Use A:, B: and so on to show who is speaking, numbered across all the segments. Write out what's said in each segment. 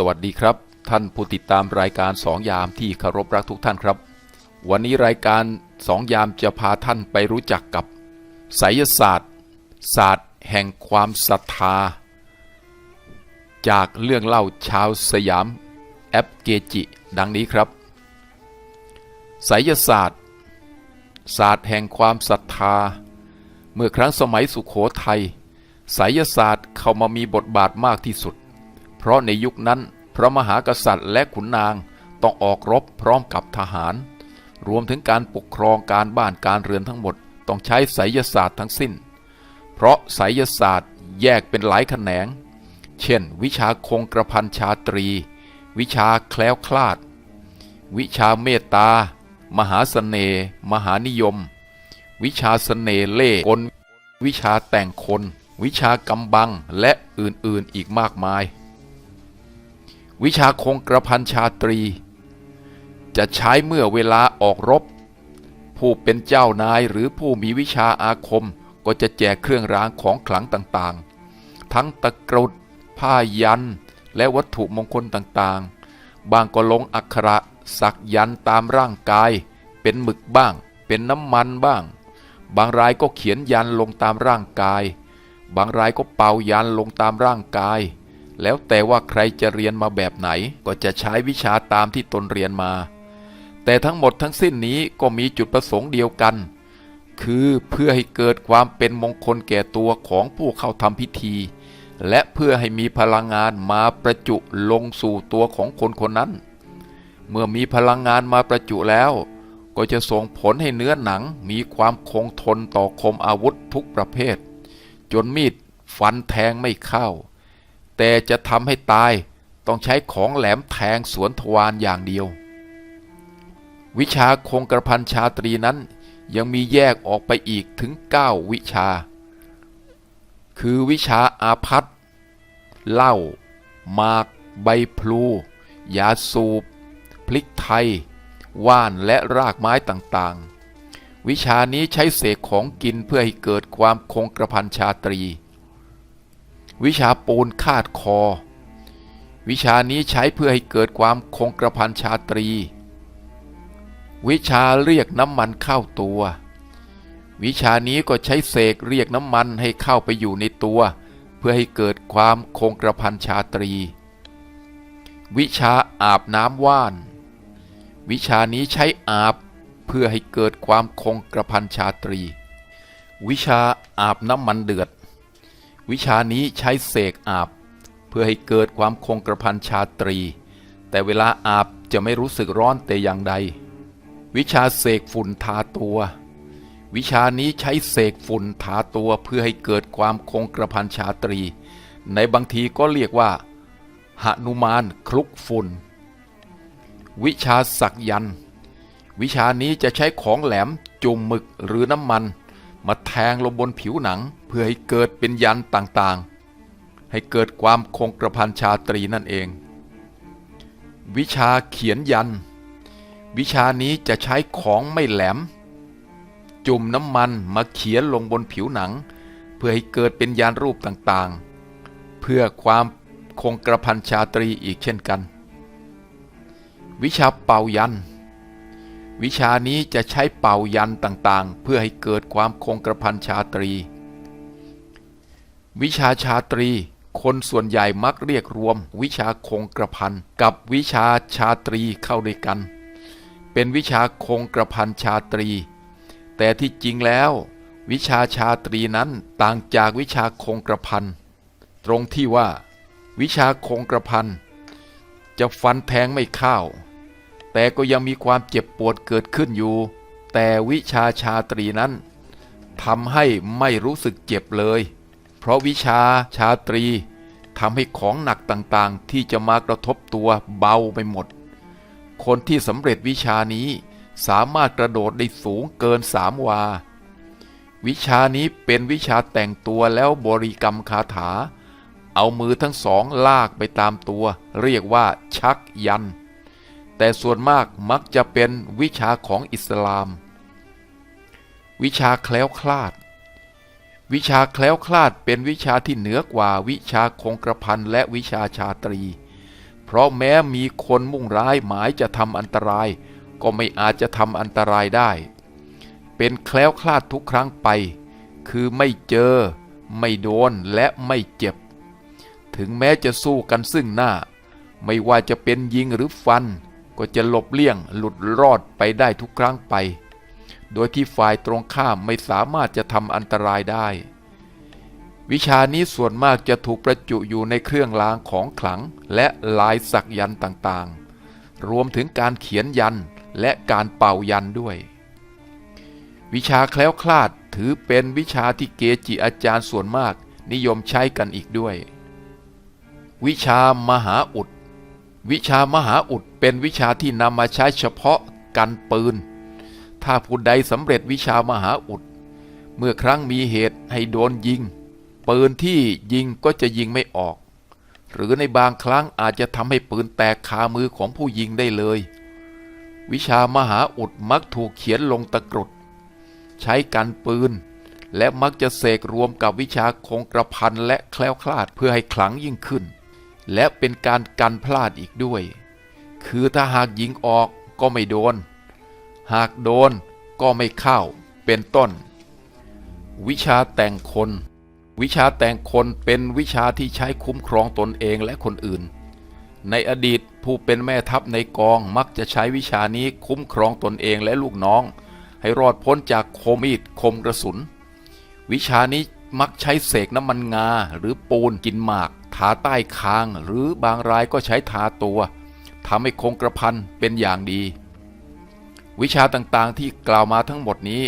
A: สวัสดีครับ ท่านผู้ติดตามรายการสองยามที่เคารพรักทุกท่านครับ วันนี้รายการสองยามจะพาท่านไปรู้จักกับไสยศาสตร์ ศาสตร์แห่งความศรัทธา จากเรื่องเล่าชาวสยามแอปเกจิ ดังนี้ครับไสยศาสตร์ ศาสตร์แห่งความศรัทธา เมื่อครั้งสมัยสุขโขทัยไสยศาสตร์เข้ามามีบทบาทมากที่สุด เพราะในยุคนั้นพระมหากษัตริย์และขุนนางต้องออกรบพร้อมกับทหาร รวมถึงการปกครองการบ้านการเรือนทั้งหมดต้องใช้ไสยศาสตร์ทั้งสิ้น เพราะไสยศาสตร์แยกเป็นหลายแขนง เช่น วิชาคงกระพันชาตรี วิชาแคล้วคลาด วิชาเมตตา มหาเสน่ห์มหานิยม วิชาเสน่ห์เล่กล วิชาแต่งคน วิชากำบังและอื่นๆอีกมากมาย วิชาคงกระพันชาตรี จะใช้เมื่อเวลาออกรบ ผู้เป็นเจ้านายหรือผู้มีวิชาอาคมก็จะแจกเครื่องรางของขลังต่างๆ ทั้งตะกรุด ผ้ายัน และวัตถุมงคลต่างๆ บางก็ลงอักขระสักยันตามร่างกาย เป็นหมึกบ้าง เป็นน้ำมันบ้าง บางรายก็เขียนยันลงตามร่างกาย บางรายก็เป่ายันลงตามร่างกาย แล้วแต่ว่าใครจะเรียนมาแบบไหนก็จะใช้วิชาตามที่ตนเรียนมา แต่ทั้งหมดทั้งสิ้นนี้ก็มีจุดประสงค์เดียวกัน คือเพื่อให้เกิดความเป็นมงคลแก่ตัวของผู้เข้าทำพิธี และเพื่อให้มีพลังงานมาประจุลงสู่ตัวของคนคนนั้น เมื่อมีพลังงานมาประจุแล้ว ก็จะส่งผลให้เนื้อหนังมีความคงทนต่อคมอาวุธทุกประเภท จนมีดฟันแทงไม่เข้า แต่จะทำให้ตายต้องใช้ของแหลมแทงสวนทวารอย่างเดียว วิชาคงกระพันชาตรีนั้นยังมีแยกออกไปอีกถึง 9 วิชา คือวิชาอาพัธเหล้า มาก ใบพลู ยาสูบ พลิกไทย ว่านและรากไม้ต่างๆ วิชานี้ใช้เสกของกินเพื่อให้เกิดความคงกระพันชาตรี วิชาปูนคาดคอ วิชานี้ใช้เพื่อให้เกิดความคงกระพันชาตรี วิชาเรียกน้ำมันเข้าตัว วิชานี้ก็ใช้เสกเรียกน้ำมันให้เข้าไปอยู่ในตัว เพื่อให้เกิดความคงกระพันชาตรี วิชาอาบน้ำว่าน วิชานี้ใช้อาบเพื่อให้เกิดความคงกระพันชาตรี วิชาอาบน้ำมันเดือด วิชานี้ใช้เสกอาบ เพื่อให้เกิดความคงกระพันชาตรี แต่เวลาอาบจะไม่รู้สึกร้อนแต่อย่างใด วิชาเสกฝุ่นทาตัว วิชานี้ใช้เสกฝุ่นทาตัวเพื่อให้เกิดความคงกระพันชาตรี ในบางทีก็เรียกว่าหนุมานคลุกฝุ่น วิชาสักยันต์วิชานี้จะใช้ของแหลมจุ่มหมึกหรือน้ำมัน มาแทงลงบนผิวหนังเพื่อให้เกิดเป็นยันต่างๆ ให้เกิดความคงกระพันชาตรีนั่นเอง วิชาเขียนยัน วิชานี้จะใช้ของไม่แหลม จุ่มน้ำมันมาเขียนลงบนผิวหนัง เพื่อให้เกิดเป็นยานรูปต่างๆ เพื่อความคงกระพันชาตรีอีกเช่นกัน วิชาเป่ายัน วิชานี้จะใช้เป่ายันต่างๆ เพื่อให้เกิดความคงกระพันชาตรี วิชาชาตรี คนส่วนใหญ่มักเรียกรวม วิชาคงกระพันกับวิชาชาตรีเข้าด้วยกัน เป็นวิชาคงกระพันชาตรี แต่ที่จริงแล้ว วิชาชาตรีนั้นต่างจากวิชาคงกระพันตรงที่ว่า วิชาคงกระพันจะฟันแทงไม่เข้า แต่ก็ยังมีความเจ็บปวดเกิดขึ้นอยู่ แต่วิชาชาตรีนั้นทำให้ไม่รู้สึกเจ็บเลย เพราะวิชาชาตรีทำให้ของหนักต่างๆ ที่จะมากระทบตัวเบาไปหมด คนที่สำเร็จวิชานี้สามารถกระโดดได้สูงเกินสามวา วิชานี้เป็นวิชาแต่งตัวแล้วบริกรรมคาถา เอามือทั้งสองลากไปตามตัว เรียกว่าชักยัน แต่ส่วนมากมักจะเป็นวิชาของอิสลาม วิชาแคล้วคลาด วิชาแคล้วคลาดเป็นวิชาที่เหนือกว่าวิชาคงกระพันและวิชาชาตรี เพราะแม้มีคนมุ่งร้ายหมายจะทำอันตราย ก็ไม่อาจจะทำอันตรายได้ เป็นแคล้วคลาดทุกครั้งไป คือไม่เจอ ไม่โดนและไม่เจ็บ ถึงแม้จะสู้กันซึ่งหน้า ไม่ว่าจะเป็นยิงหรือฟัน ก็จะหลบเลี่ยงหลุดรอดไปได้ทุกครั้งไป โดยที่ฝ่ายตรงข้ามไม่สามารถจะทำอันตรายได้ วิชานี้ส่วนมากจะถูกประจุอยู่ในเครื่องรางของขลังและลายสักยันต์ต่างๆ รวมถึงการเขียนยันและการเป่ายันด้วย วิชาแคล้วคลาดถือเป็นวิชาที่เกจิอาจารย์ส่วนมากนิยมใช้กันอีกด้วย วิชามหาอุด วิชามหาอุด เป็นวิชาที่นำมาใช้เฉพาะกันปืน ถ้าผู้ใดสำเร็จวิชามหาอุด เมื่อครั้งมีเหตุให้โดนยิง ปืนที่ยิงก็จะยิงไม่ออก หรือในบางครั้งอาจจะทำให้ปืนแตกคามือของผู้ยิงได้เลย วิชามหาอุดมักถูกเขียนลงตะกรุด ใช้กันปืน และมักจะเสกรวมกับวิชาคงกระพันและแคล้วคลาดเพื่อให้ขลังยิ่งขึ้น และเป็นการกันพลาดอีกด้วย คือถ้าหากยิงออกก็ไม่โดน หากโดนก็ไม่เข้า เป็นต้น วิชาแต่งคน วิชาแต่งคนเป็นวิชาที่ใช้คุ้มครองตนเองและคนอื่น ในอดีตผู้เป็นแม่ทัพในกองมักจะใช้วิชานี้คุ้มครองตนเองและลูกน้อง ให้รอดพ้นจากคมมีดคมกระสุน วิชานี้มักใช้เสกน้ำมันงาหรือปูนกินหมาก ทาใต้คาง หรือบางรายก็ใช้ทาตัว ทำให้คงกระพันเป็นอย่างดี วิชาต่างๆที่กล่าวมาทั้งหมดนี้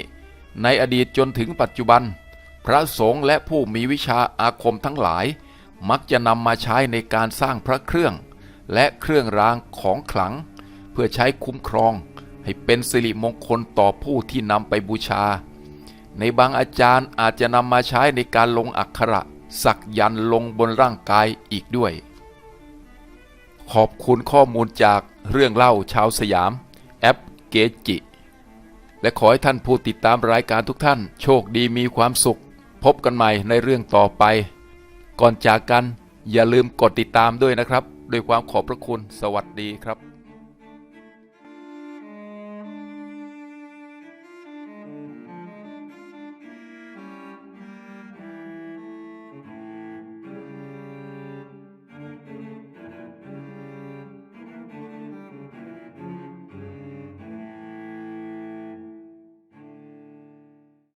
A: ในอดีตจนถึงปัจจุบัน พระสงฆ์และผู้มีวิชาอาคมทั้งหลาย มักจะนำมาใช้ในการสร้างพระเครื่อง และเครื่องรางของขลัง เพื่อใช้คุ้มครอง ให้เป็นสิริมงคลต่อผู้ที่นำไปบูชา ในบางอาจารย์อาจจะนำมาใช้ในการลงอักขระ สักยันลงบนร่างกายอีกด้วย ขอบคุณข้อมูลจากเรื่องเล่าชาวสยาม แอปเกจิ และขอให้ท่านผู้ติดตามรายการทุกท่าน โชคดีมีความสุข พบกันใหม่ในเรื่องต่อไป ก่อนจากกันอย่าลืมกดติดตามด้วยนะครับ ด้วยความขอบพระคุณสวัสดีครับ